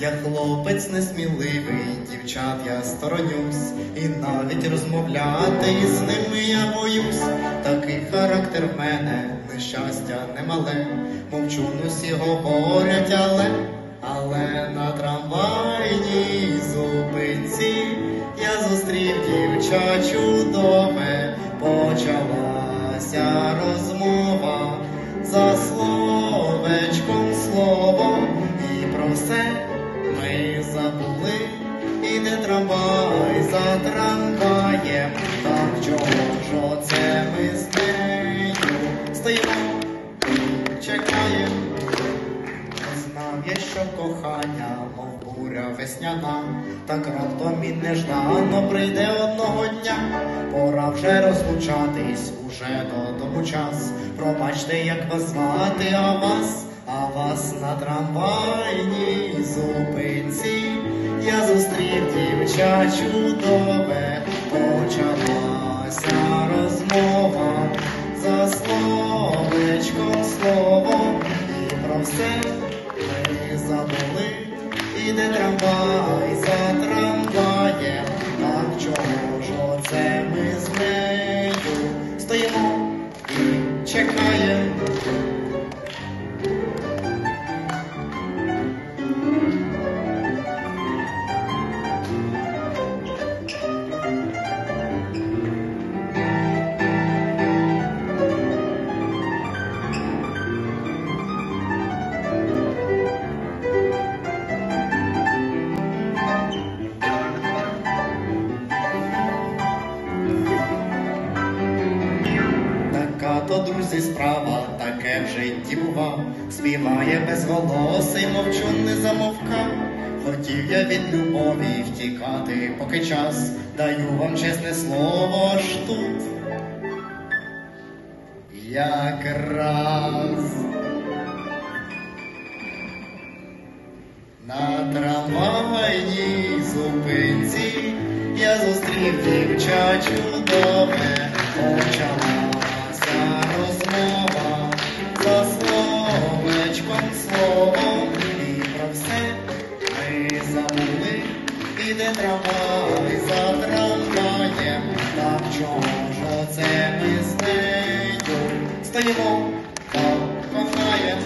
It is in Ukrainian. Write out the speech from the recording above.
Я хлопець несміливий, дівчат я сторонюсь, і навіть розмовляти з ними я боюсь, такий характер в мене, нещастя немале, мовчу носі говорять, але, але на трамвайній зупинці я зустрів дівча чудове почала почалася розмова за словечком словом, і про все ми забули, іде трамвай за трамваєм, так чого ж оце ми з що кохання, мов буря весняна, так раптом і неждано прийде одного дня. Пора вже розлучатись, уже додому час. Пробачте, як вас звати, а вас, а вас на трамвайній зупинці. Я зустрів дівча чудове, почалася розмова за словечком словом і про все забули, іде трамвай за трамваєм, то, друзі, справа, таке в житті бува, співає безголосий, мовчу не замовка. Хотів я від любові втікати, поки час даю вам чесне слово аж тут. Якраз на трамвайній зупинці я зустрів дівча чудове, Словом словом і про все. Ми забули, іде трава, і за трамваєм, та в чому ж оце ми з стоїмо, та кохаємо.